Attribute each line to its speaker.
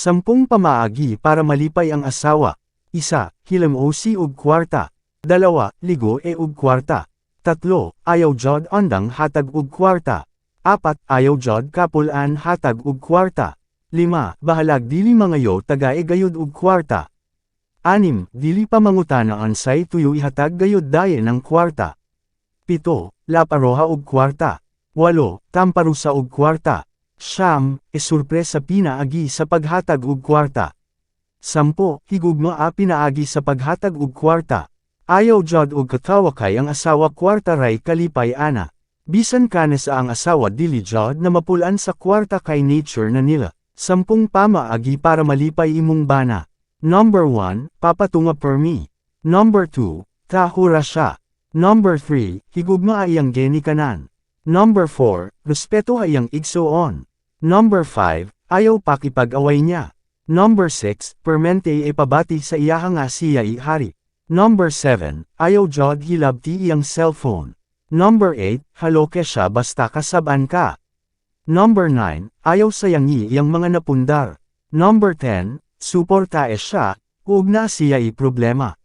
Speaker 1: Sampung pamaagi para malipay ang asawa. Isa, hilam o si ug kwarta. Dalawa, ligo e ug kwarta. Tatlo, ayaw jod andang hatag ug kwarta. Apat, ayaw jod kapulan hatag ug kwarta. Lima, bahalag dili mangayo taga e gayud ug kwarta. Anim, dili pa mangutana ansay tuyo ihatag gayud daye ng kwarta. Pito, laparoha ug kwarta. Walo, tamparusa ug kwarta. Siyam, e surpresa pinaagi sa paghatag ug kwarta. Sampo, higugma a pinaagi sa paghatag ug kwarta. Ayaw jod ug katawakay ang asawa kwarta ray kalipay ana. Bisan kanes ang asawa dili jod na mapulan sa kwarta kay nature na nila. Sampung pamaagi para malipay imong bana. Number 1, papatunga per me. Number 2, tahura siya. Number 3, higugma ayang geni kanan. Number 4, respeto ayang igsoon. Number 5, ayaw pakipag-away niya. Number 6, permente e pabati sa iyaha nga siya ihari. Number 7, ayaw jod hilabti iyang cellphone. Number 8, haloke siya basta kasaban ka. Number 9, ayaw sayangi iyang mga napundar. Number 10, suporta e siya, ug na siya i problema.